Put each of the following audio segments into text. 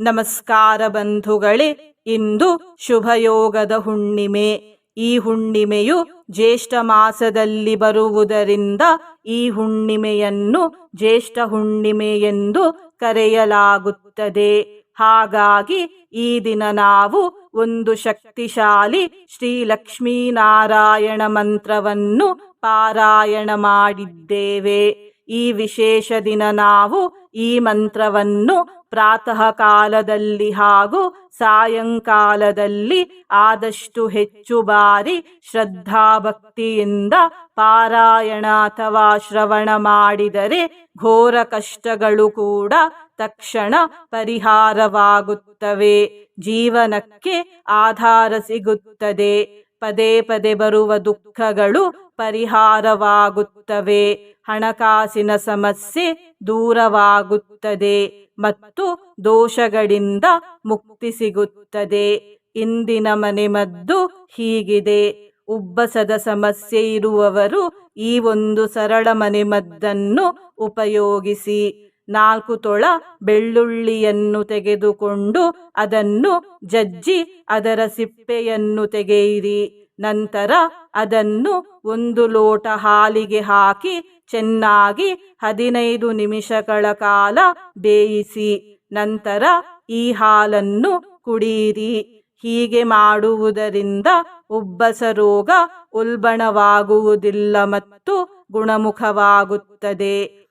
ನಮಸ್ಕಾರ ಬಂಧುಗಳೇ, ಇಂದು ಶುಭಯೋಗದ ಹುಣ್ಣಿಮೆ. ಈ ಹುಣ್ಣಿಮೆಯು ಜ್ಯೇಷ್ಠ ಮಾಸದಲ್ಲಿ ಬರುವುದರಿಂದ ಈ ಹುಣ್ಣಿಮೆಯನ್ನು ಜ್ಯೇಷ್ಠ ಹುಣ್ಣಿಮೆ ಎಂದು ಕರೆಯಲಾಗುತ್ತದೆ. ಹಾಗಾಗಿ ಈ ದಿನ ನಾವು ಒಂದು ಶಕ್ತಿಶಾಲಿ ಶ್ರೀ ಲಕ್ಷ್ಮೀನಾರಾಯಣ ಮಂತ್ರವನ್ನು ಪಾರಾಯಣ ಮಾಡಿದ್ದೇವೆ. ಈ ವಿಶೇಷ ದಿನ ನಾವು ಈ ಮಂತ್ರವನ್ನು ಪ್ರಾತಃ ಕಾಲದಲ್ಲಿ ಹಾಗೂ ಸಾಯಂಕಾಲದಲ್ಲಿ ಆದಷ್ಟು ಹೆಚ್ಚು ಬಾರಿ ಶ್ರದ್ಧಾಭಕ್ತಿಯಿಂದ ಪಾರಾಯಣ ಅಥವಾ ಶ್ರವಣ ಮಾಡಿದರೆ ಘೋರ ಕಷ್ಟಗಳು ಕೂಡ ತಕ್ಷಣ ಪರಿಹಾರವಾಗುತ್ತವೆ. ಜೀವನಕ್ಕೆ ಆಧಾರ ಸಿಗುತ್ತದೆ. ಪದೇ ಪದೇ ಬರುವ ದುಃಖಗಳು ಪರಿಹಾರವಾಗುತ್ತವೆ. ಹಣಕಾಸಿನ ಸಮಸ್ಯೆ ದೂರವಾಗುತ್ತದೆ ಮತ್ತು ದೋಷಗಳಿಂದ ಮುಕ್ತಿ ಸಿಗುತ್ತದೆ. ಇಂದಿನ ಮನೆಮದ್ದು ಹೀಗಿದೆ. ಉಬ್ಬಸದ ಸಮಸ್ಯೆ ಇರುವವರು ಈ ಒಂದು ಸರಳ ಮನೆಮದ್ದನ್ನು ಉಪಯೋಗಿಸಿ. ನಾಲ್ಕು ತೊಳ ಬೆಳ್ಳುಳ್ಳಿಯನ್ನು ತೆಗೆದುಕೊಂಡು ಅದನ್ನು ಜಜ್ಜಿ ಅದರ ಸಿಪ್ಪೆಯನ್ನು ತೆಗೆಯಿರಿ. ನಂತರ ಅದನ್ನು ಒಂದು ಲೋಟ ಹಾಲಿಗೆ ಹಾಕಿ ಚೆನ್ನಾಗಿ ಹದಿನೈದು ನಿಮಿಷಗಳ ಕಾಲ ಬೇಯಿಸಿ, ನಂತರ ಈ ಹಾಲನ್ನು ಕುಡಿಯಿರಿ ಹೀಗೆ ಮಾಡುವುದರಿಂದ ಉಬ್ಬಸ ರೋಗ ಉಲ್ಬಣವಾಗುವುದಿಲ್ಲ ಮತ್ತು ಗುಣಮುಖವಾಗುತ್ತದೆ.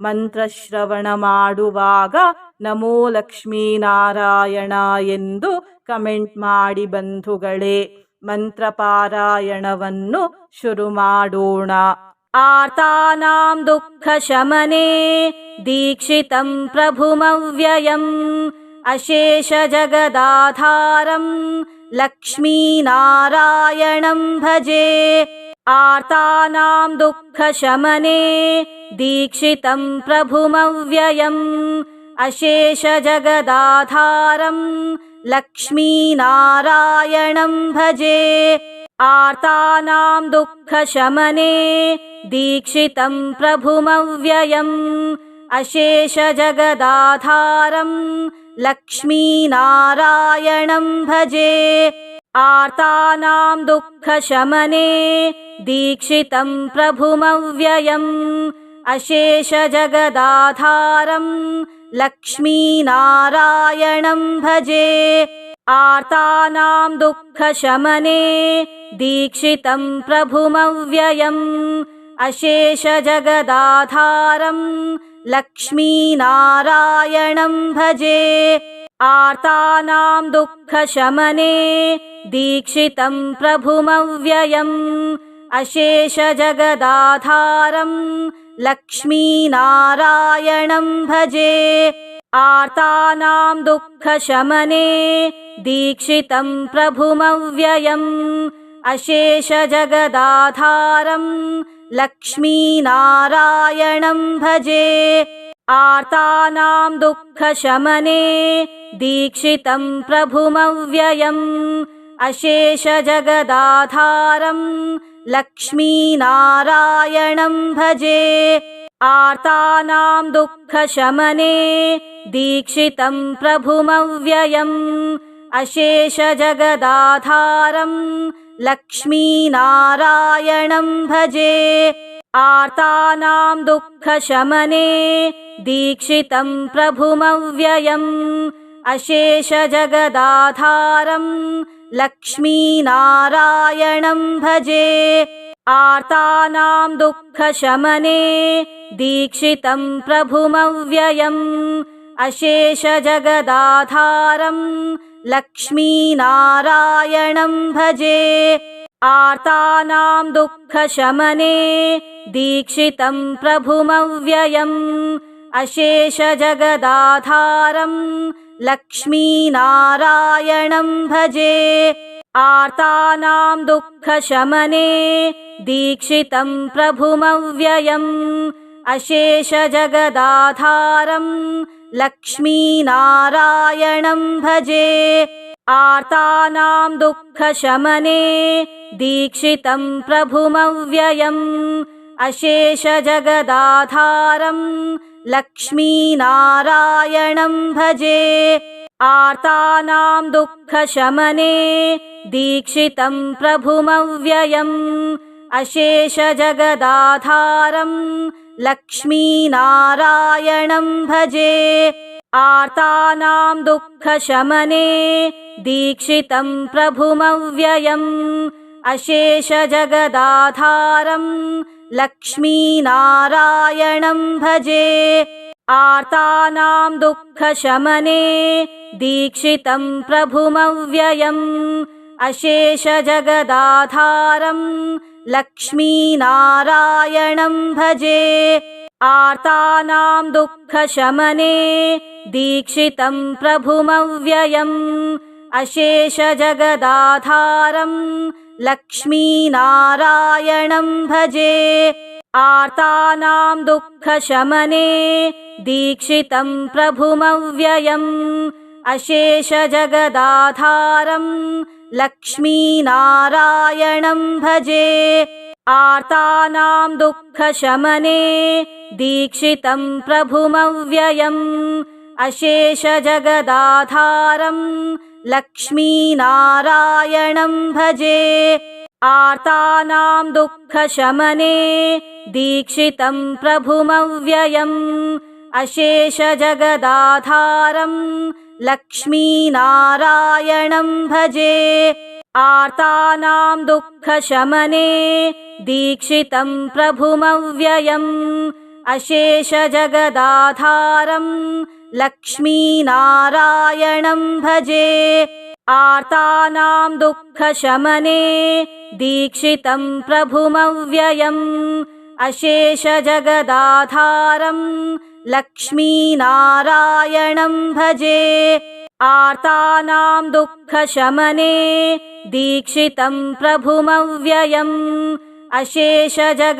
ಮಂತ್ರಶ್ರವಣ ಮಾಡುವಾಗ ನಮೋ ಲಕ್ಷ್ಮೀನಾರಾಯಣ ಎಂದು ಕಮೆಂಟ್ ಮಾಡಿ ಬಂಧುಗಳೇ, ಮಂತ್ರಪಾರಾಯಣವನ್ನು ಶುರು ಮಾಡೋಣ. ಆರ್ತಾನಾಂ ದುಃಖಶಮನೆ, ದೀಕ್ಷಿತಂ ಪ್ರಭುಮವ್ಯಯಂ, ಅಶೇಷ ಜಗದಾಧಾರಂ ಲಕ್ಷ್ಮೀನಾರಾಯಣಂ ಭಜೆ. आर्तानां दुःखशमने दीक्षितं प्रभुमव्ययम् अशेषजगदाधारं लक्ष्मीनारायणं भजे आर्तानां दुःखशमने दीक्षितं प्रभुमव्ययम् अशेषजगदाधारं लक्ष्मीनारायणं भजे आर्तानां दुःखशमने दीक्षितं प्रभुमव्ययम् अशेषजगदाधारं लक्ष्मीनारायणं भजे आर्तानां दुःखशमने दीक्षितं प्रभुमव्ययम् अशेषजगदाधारं लक्ष्मीनारायणं भजे आर्तानां दुःखशमने दीक्षितं प्रभुमव्ययम् अशेषजगदाधारं लक्ष्मीनारायणं भजे आर्तानां दुःखशमने दीक्षितं प्रभुमव्ययम्। अशेषजगदाधारं लक्ष्मीनारायणं भजे आर्तानां दुःखशमने दीक्षितं प्रभुमव्ययम्। अशेषजगदाधारं लक्ष्मीनारायणं भजे। आर्तानां दुःखशमने दीक्षितं प्रभुमव्ययम्। अशेषजगदाधारं लक्ष्मीनारायणं भजे। आर्तानां दुःखशमने दीक्षितं प्रभुमव्ययम्। अशेषजगदाधारं लक्ष्मीनारायणं भजे। आर्तानां दुःखशमने दीक्षितं प्रभुमव्ययम्। अशेषजगदाधारं लक्ष्मीनारायणं भजे। आर्तानां दुःखशमने दीक्षितं प्रभुमव्ययम्। अशेषजगदाधारं लक्ष्मीनारायणं भजे। आर्तानां दुःखशमने दीक्षितं प्रभुमव्ययम्। अशेषजगदाधारं लक्ष्मीनारायणं भजे। आर्तानां दुःखशमने दीक्षितं प्रभुमव्ययम्। अशेषजगदाधारं लक्ष्मीनारायणं भजे। आर्तानां दुःखशमने दीक्षितं प्रभुमव्ययम्। अशेषजगदाधारं लक्ष्मीनारायणं भजे। आर्तानां दुःखशमने दीक्षितं प्रभुमव्ययम्। अशेषजगदाधारं लक्ष्मीनारायणं भजे। आर्तानां दुःखशमने दीक्षितं प्रभुमव्ययम्। अशेषजगदाधारं लक्ष्मीनारायणं भजे। आर्तानां दुःखशमने दीक्षितं प्रभुमव्ययम्। अशेषजगदाधारं लक्ष्मीनारायणं भजे। आर्तानां दुःखशमने दीक्षितं प्रभुमव्ययम्। अशेषजगदाधारं लक्ष्मीनारायणं भजे। आर्तानां दुःखशमने दीक्षितं प्रभुमव्ययम्। अशेषजगदाधारं लक्ष्मीनारायणं भजे। आर्तानां दुःखशमने दीक्षितं प्रभुमव्ययम्। अशेषजगदाधारं लक्ष्मीनारायणं भजे। आर्तानां दुःखशमने दीक्षितं प्रभुमव्ययम्। अशेषजगदाधारं लक्ष्मीनारायणं भजे आर्तानां दुःखशमने दीक्षितं प्रभुमव्ययम् अशेषजगदाधारं लक्ष्मीनारायणं भजे आर्तानां दुःखशमने दीक्षितं प्रभुमव्ययम् अशेषजगदाधारं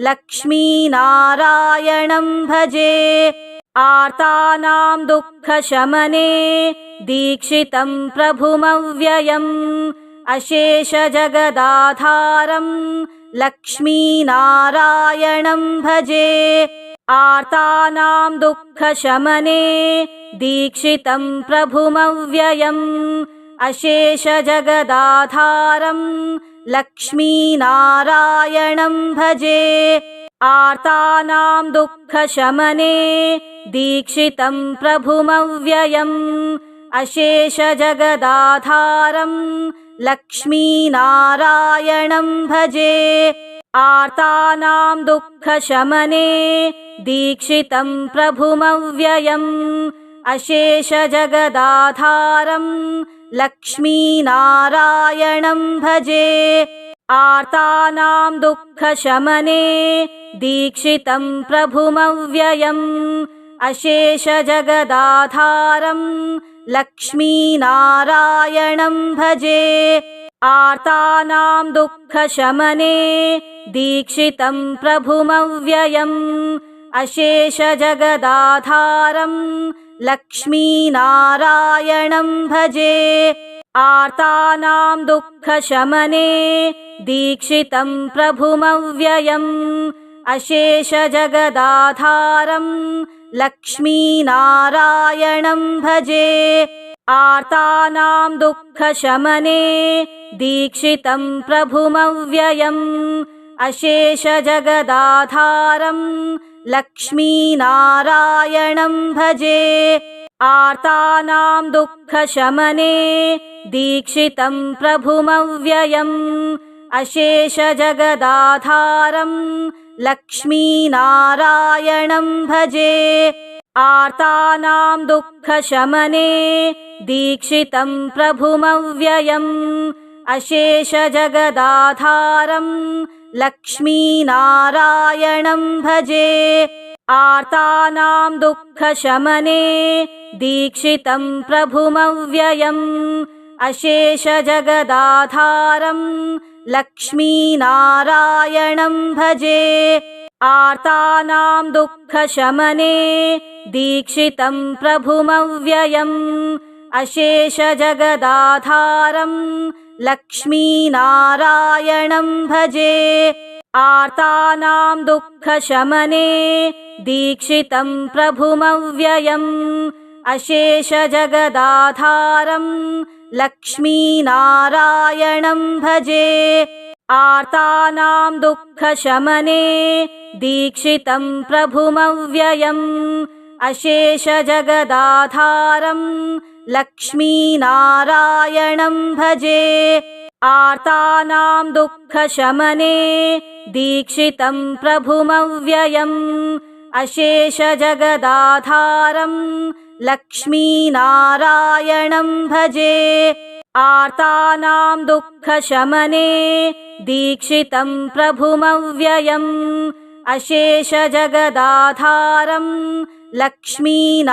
लक्ष्मीनारायणं भजे। आर्तानां दुःखशमने दीक्षितं प्रभुमव्ययम्। अशेषजगदाधारं लक्ष्मीनारायणं भजे। आर्तानां दुःखशमने दीक्षितं प्रभुमव्ययम्। अशेषजगदाधारं लक्ष्मीनारायणं भजे। आर्तानां दुःखशमने दीक्षितं प्रभुमव्ययम्। अशेषजगदाधारं लक्ष्मीनारायणं भजे। आर्तानां दुःखशमने दीक्षितं प्रभुमव्ययम्। अशेषजगदाधारं लक्ष्मीनारायणं भजे। आर्तानां दुःखशमने दीक्षितं प्रभुमव्ययम्। अशेषजगदाधारं लक्ष्मीनारायणं भजे। आर्तानां दुःखशमने दीक्षितं प्रभुमव्ययम्। अशेषजगदाधारं लक्ष्मीनारायणं भजे। आर्तानां दुःखशमने दीक्षितं प्रभुमव्ययम्। अशेषजगदाधारं लक्ष्मीनारायणं भजे। आर्तानां दुःखशमने दीक्षितं प्रभुमव्ययम्। अशेषजगदाधारं लक्ष्मीनारायणं भजे। आर्तानां दुःखशमने दीक्षितं प्रभुमव्ययम्। अशेषजगदाधारं लक्ष्मीनारायणं भजे। आर्तानां दुःखशमने दीक्षितं प्रभुमव्ययम्। अशेषजगदाधारं लक्ष्मीनारायणं भजे। आर्तानां दुःखशमने दीक्षितं प्रभुमव्ययम्। अशेषजगदाधारं लक्ष्मीनारायणं भजे। आर्तानां दुःखशमने दीक्षितं प्रभुमव्ययम्। अशेषजगदाधारं लक्ष्मीनारायणं भजे। आर्तानां दुःखशमने दीक्षितं प्रभुमव्ययम्। अशेषजगदाधारं लक्ष्मीनारायणं भजे। आर्तानां दुःखशमने दीक्षितं प्रभुमव्ययम्। अशेषजगदाधारं लक्ष्मीनारायणं भजे। आर्तानां दुःखशमने दीक्षितं प्रभुमव्ययम्। अशेषजगदाधारं लक्ष्मीनारायणं भजे। आर्तानां दुःखशमने दीक्षितं प्रभुमव्ययम्। अशेषजगदाधारं लक्ष्मीनारायणं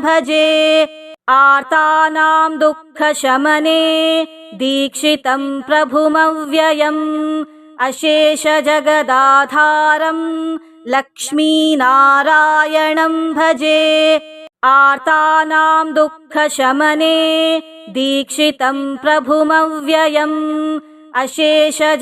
भजे आर्तानां दुःखशमने दीक्षितं प्रभुमव्ययम् अशेषजगदाधारं लक्ष्मीनारायणं भजे आर्तानां दुःखशमने दीक्षितं प्रभुमव्ययम् अशेषजगदाधारं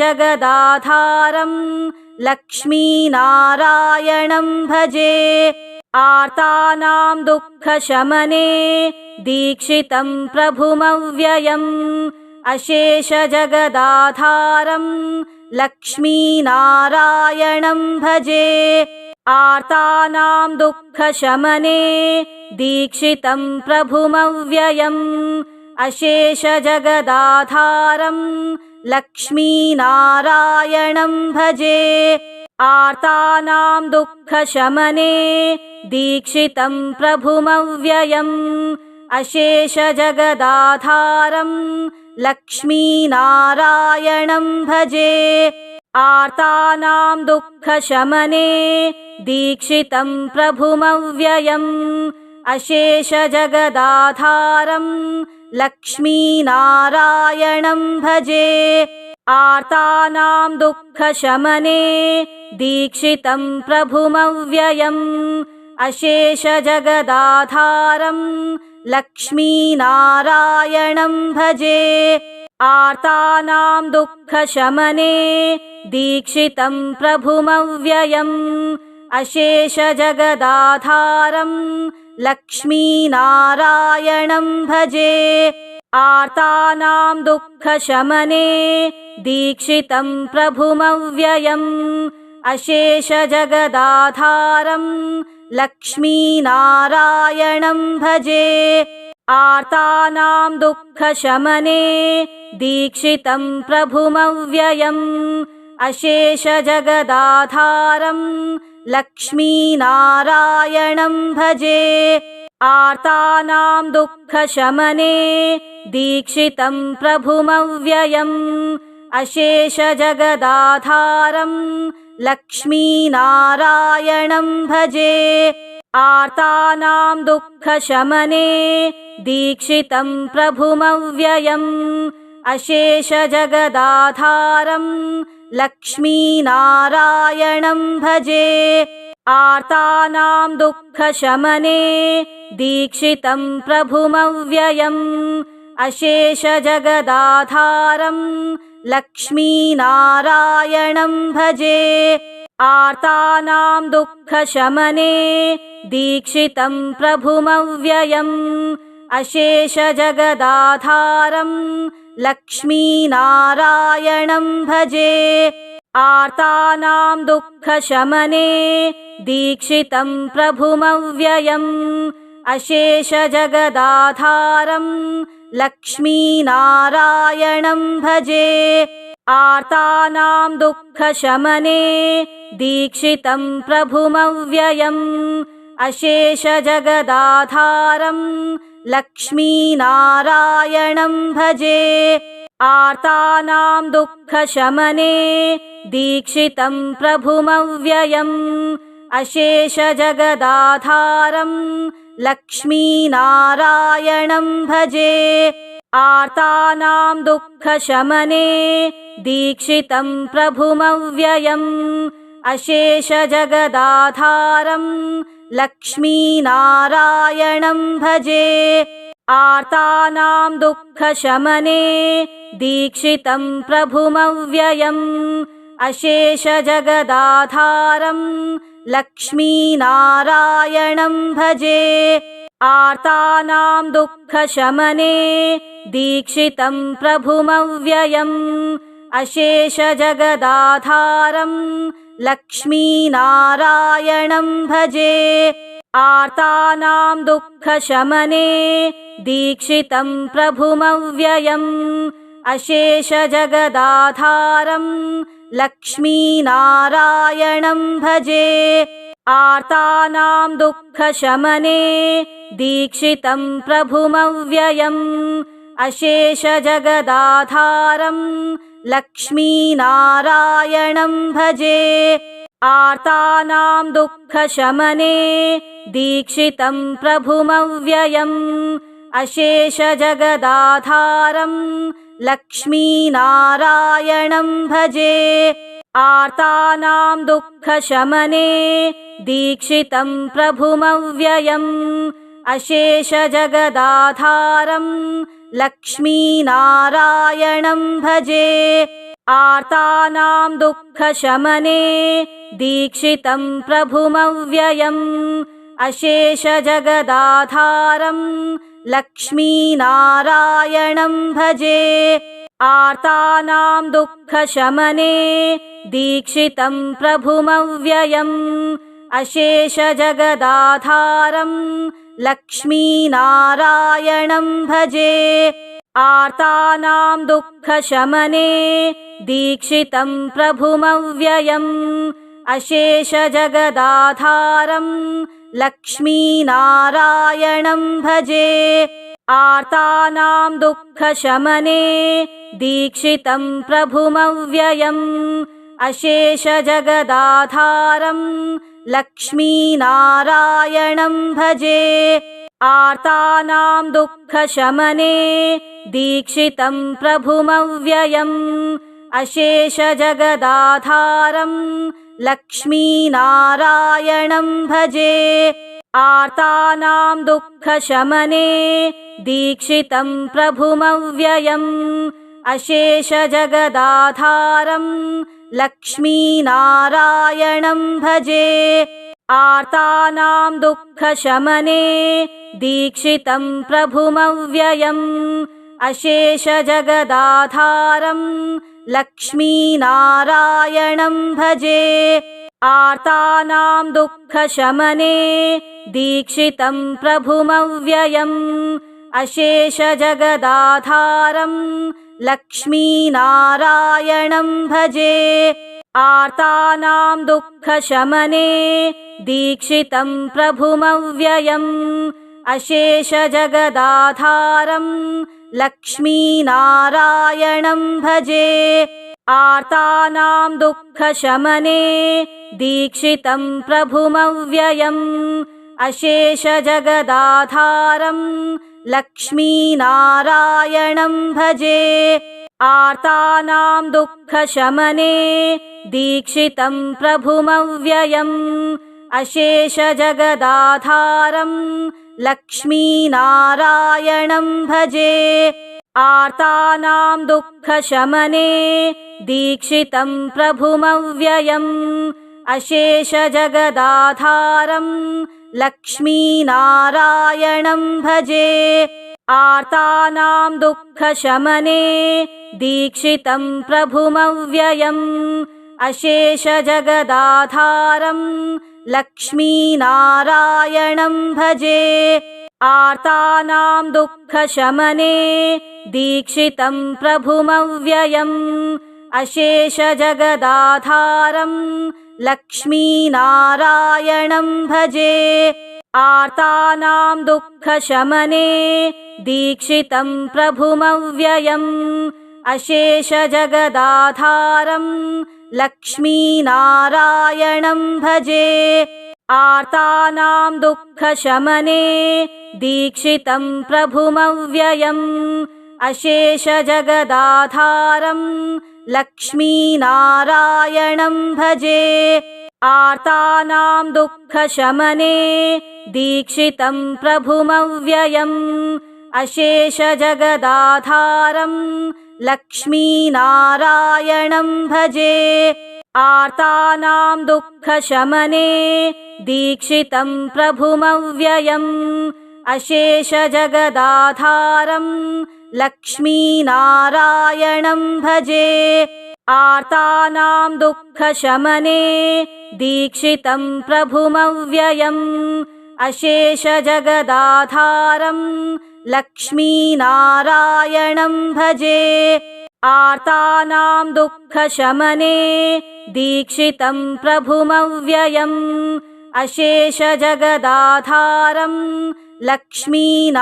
लक्ष्मीनारायणं भजे। आर्तानां दुःखशमने दीक्षितं प्रभुमव्ययम्। अशेषजगदाधारं लक्ष्मीनारायणं भजे। आर्तानां दुःखशमने दीक्षितं प्रभुमव्ययम्। अशेषजगदाधारं लक्ष्मीनारायणं भजे। आर्तानां दुःखशमने दीक्षितं प्रभुमव्ययम्। अशेषजगदाधारं लक्ष्मीनारायणं भजे। आर्तानां दुःखशमने दीक्षितं प्रभुमव्ययम्। अशेषजगदाधारं लक्ष्मीनारायणं भजे। आर्तानां दुःखशमने दीक्षितं प्रभुमव्ययम्। अशेषजगदाधारं लक्ष्मीनारायणं भजे। आर्तानां दुःखशमने दीक्षितं प्रभुमव्ययम्। अशेषजगदाधारं लक्ष्मीनारायणं भजे। आर्तानां दुःखशमने दीक्षितं प्रभुमव्ययम्। अशेषजगदाधारं लक्ष्मीनारायणं भजे। आर्तानां दुःखशमने दीक्षितं प्रभुमव्ययम्। अशेषजगदाधारं लक्ष्मीनारायणं भजे। आर्तानां दुःखशमने दीक्षितं प्रभुमव्ययम्। अशेषजगदाधारं लक्ष्मीनारायणं भजे। आर्तानां दुःखशमने दीक्षितं प्रभुमव्ययम्। अशेषजगदाधारं लक्ष्मीनारायणं भजे। आर्तानां दुःखशमने दीक्षितं प्रभुमव्ययम्। अशेषजगदाधारं लक्ष्मीनारायणं भजे। आर्तानां दुःखशमने दीक्षितं प्रभुमव्ययम्। अशेषजगदाधारं लक्ष्मीनारायणं भजे। आर्तानां दुःखशमने दीक्षितं प्रभुमव्ययम्। अशेषजगदाधारं लक्ष्मीनारायणं भजे। आर्तानां दुःखशमने दीक्षितं प्रभुमव्ययम्। अशेषजगदाधारं लक्ष्मीनारायणं भजे। आर्तानां दुःखशमने दीक्षितं प्रभुमव्ययम्। अशेषजगदाधारं लक्ष्मीनारायणं भजे। आर्तानां दुःखशमने दीक्षितं प्रभुमव्ययम्। अशेषजगदाधारं लक्ष्मीनारायणं भजे। आर्तानां दुःखशमने दीक्षितं प्रभुमव्ययम्। अशेषजगदाधारं लक्ष्मीनारायणं भजे। आर्तानां दुःखशमने दीक्षितं प्रभुमव्ययम्। अशेषजगदाधारं लक्ष्मीनारायणं भजे। आर्तानां दुःखशमने दीक्षितं प्रभुमव्ययम्। अशेषजगदाधारं लक्ष्मीनारायणं भजे। आर्तानां दुःखशमने दीक्षितं प्रभुमव्ययम्। अशेषजगदाधारं लक्ष्मीनारायणं भजे। आर्तानां दुःखशमने दीक्षितं प्रभुमव्ययम्। अशेषजगदाधारं लक्ष्मीनारायणं भजे। आर्तानां दुःखशमने दीक्षितं प्रभुमव्ययम्। अशेषजगदाधारं लक्ष्मीनारायणं भजे। आर्तानां दुःखशमने दीक्षितं प्रभुमव्ययम्। अशेषजगदाधारं लक्ष्मीनारायणं भजे। आर्तानां दुःखशमने दीक्षितं प्रभुमव्ययम्। अशेषजगदाधारं लक्ष्मीनारायणं भजे। आर्तानां दुःखशमने दीक्षितं प्रभुमव्ययम्। अशेषजगदाधारं लक्ष्मीनारायणं भजे। आर्तानां दुःखशमने दीक्षितं प्रभुमव्ययम्। अशेषजगदाधारं लक्ष्मीनारायणं भजे। आर्तानां दुःखशमने दीक्षितं प्रभुमव्ययम्। अशेषजगदाधारं लक्ष्मीनारायणं भजे। आर्तानां दुःखशमने दीक्षितं प्रभुमव्ययम्। अशेषजगदाधारं लक्ष्मीनारायणं भजे। आर्तानां दुःखशमने दीक्षितं प्रभुमव्ययम्। अशेषजगदाधारं लक्ष्मीनारायणं भजे। आर्तानां दुःखशमने दीक्षितं प्रभुमव्ययम्। अशेषजगदाधारं लक्ष्मीनारायणं भजे। आर्तानां दुःखशमने दीक्षितं प्रभुमव्ययम्। अशेषजगदाधारं लक्ष्मीनारायणं भजे। आर्तानां दुःखशमने दीक्षितं प्रभुमव्ययम्। अशेषजगदाधारं लक्ष्मीनारायणं भजे। आर्तानां दुःखशमने दीक्षितं प्रभुमव्ययम्। अशेषजगदाधारं लक्ष्मीनारायणं भजे। आर्तानां दुःखशमने दीक्षितं प्रभुमव्ययम्। अशेषजगदाधारं लक्ष्मीनारायणं भजे। आर्तानां दुःखशमने दीक्षितं प्रभुमव्ययम्। अशेषजगदाधारं लक्ष्मीनारायणं भजे। आर्तानां दुःखशमने दीक्षितं प्रभुमव्ययम्। अशेषजगदाधारं लक्ष्मीनारायणं भजे। आर्तानां दुःखशमने दीक्षितं प्रभुमव्ययम्। अशेषजगदाधारं लक्ष्मीनारायणं भजे। आर्तानां दुःखशमने दीक्षितं प्रभुमव्ययम्। अशेषजगदाधारं लक्ष्मीनारायणं भजे। आर्तानां दुःखशमने दीक्षितं प्रभुमव्ययम्। अशेषजगदाधारं लक्ष्मीनारायणं भजे। आर्तानां दुःखशमने दीक्षितं प्रभुमव्ययम्। अशेषजगदाधारं लक्ष्मीनारायणं भजे। आर्तानां दुःखशमने दीक्षितं प्रभुमव्ययम्। अशेषजगदाधारं लक्ष्मीनारायणं भजे। आर्तानां दुःखशमने दीक्षितं प्रभुमव्ययम्। अशेषजगदाधारं लक्ष्मीनारायणं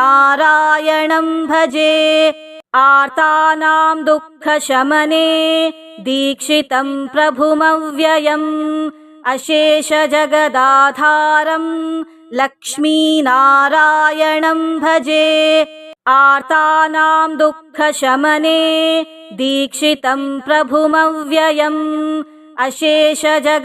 भजे आर्तानां दुःखशमने दीक्षितं प्रभुमव्ययम् अशेषजगदाधारं लक्ष्मीनारायणं भजे आर्तानां दुःखशमने दीक्षितं प्रभुमव्ययम् अशेषजगदाधारं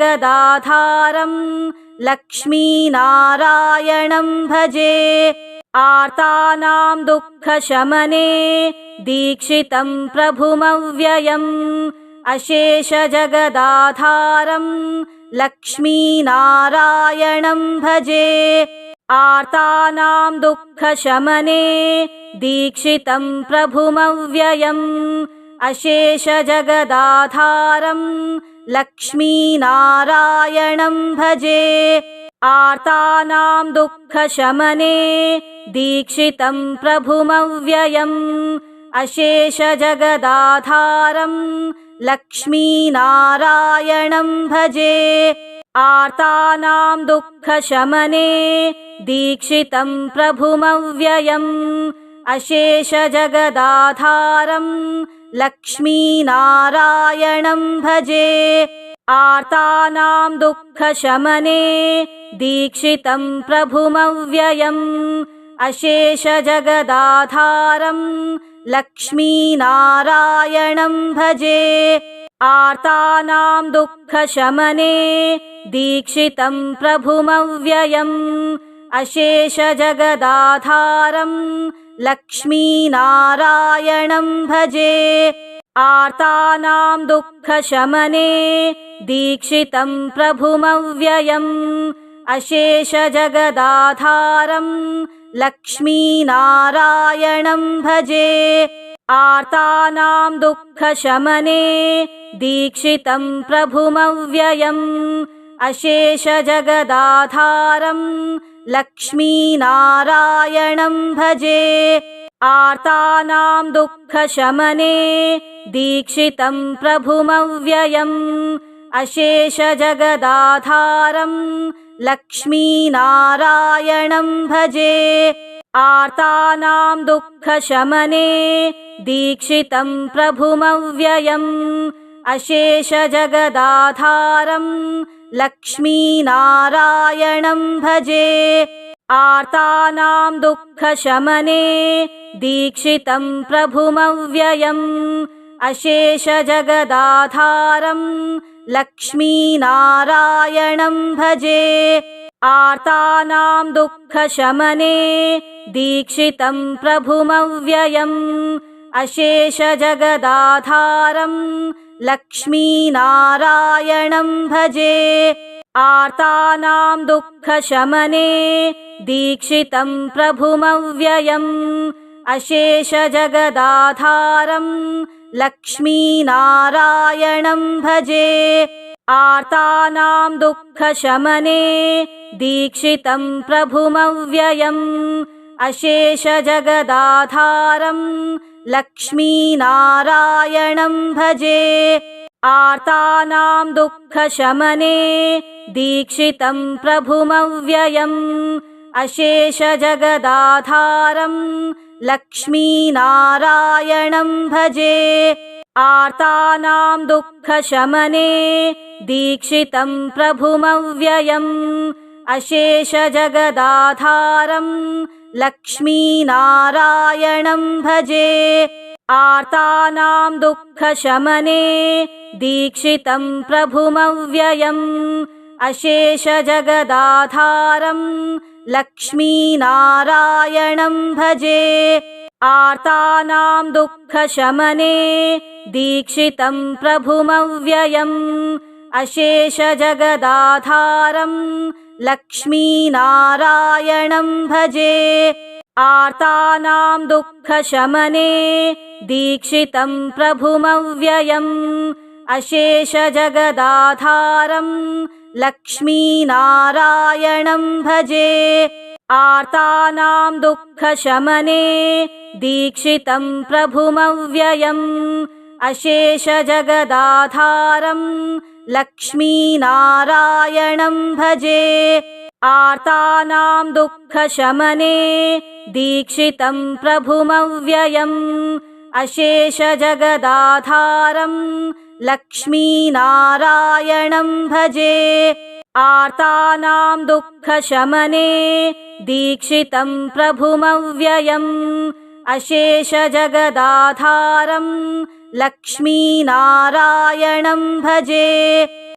लक्ष्मीनारायणं भजे। आर्तानां दुःखशमने दीक्षितं प्रभुमव्ययम्। अशेषजगदाधारं लक्ष्मीनारायणं भजे। आर्तानां दुःखशमने दीक्षितं प्रभुमव्ययम्। अशेषजगदाधारं लक्ष्मीनारायणं भजे। आर्तानां दुःखशमने दीक्षितं प्रभुमव्ययम्। अशेषजगदाधारं लक्ष्मीनारायणं भजे। आर्तानां दुःखशमने दीक्षितं प्रभुमव्ययम्। अशेषजगदाधारं लक्ष्मीनारायणं भजे। आर्तानां दुःखशमने दीक्षितं प्रभुमव्ययम्। अशेषजगदाधारं लक्ष्मीनारायणं भजे। आर्तानां दुःखशमने दीक्षितं प्रभुमव्ययम्। अशेषजगदाधारं लक्ष्मीनारायणं भजे। आर्तानां दुःखशमने दीक्षितं प्रभुमव्ययम्। अशेषजगदाधारं लक्ष्मीनारायणं भजे। आर्तानां दुःखशमने दीक्षितं प्रभुमव्ययम्। अशेषजगदाधारं लक्ष्मीनारायणं भजे। आर्तानां दुःखशमने दीक्षितं प्रभुमव्ययम्। अशेषजगदाधारं लक्ष्मीनारायणं भजे। आर्तानां दुःखशमने दीक्षितं प्रभुमव्ययम्। अशेषजगदाधारं लक्ष्मीनारायणं भजे। आर्तानां दुःखशमने दीक्षितं प्रभुमव्ययम्। अशेषजगदाधारं लक्ष्मीनारायणं भजे। आर्तानां दुःखशमने दीक्षितं प्रभुमव्ययम्। अशेषजगदाधारं लक्ष्मीनारायणं भजे। आर्तानां दुःखशमने दीक्षितं प्रभुमव्ययम्। अशेषजगदाधारं लक्ष्मीनारायणं भजे। आर्तानां दुःखशमने दीक्षितं प्रभुमव्ययम्। अशेषजगदाधारं लक्ष्मीनारायणं भजे। आर्तानां दुःखशमने दीक्षितं प्रभुमव्ययम्। अशेषजगदाधारं लक्ष्मीनारायणं भजे। आर्तानां दुःखशमने दीक्षितं प्रभुमव्ययम्। अशेषजगदाधारम् लक्ष्मीनारायणं भजे। आर्तानां दुःखशमने दीक्षितं प्रभुमव्ययम्। अशेषजगदाधारम् लक्ष्मीनारायणं भजे। आर्तानां दुःखशमने दीक्षितं प्रभुमव्ययम्। अशेषजगदाधारम् लक्ष्मीनारायणं भजे। आर्तानां दुःखशमने दीक्षितं प्रभुमव्ययम्। अशेषजगदाधारम् लक्ष्मीनारायणं भजे। आर्तानां दुःखशमने दीक्षितं प्रभुमव्ययम्। अशेषजगदाधारम् लक्ष्मीनारायणं भजे। आर्तानां दुःखशमने दीक्षितं प्रभुमव्ययम्। अशेषजगदाधारम् लक्ष्मीनारायणं भजे। आर्तानां दुःखशमने दीक्षितं प्रभुमव्ययम्। अशेषजगदाधारम् लक्ष्मीनारायणं भजे।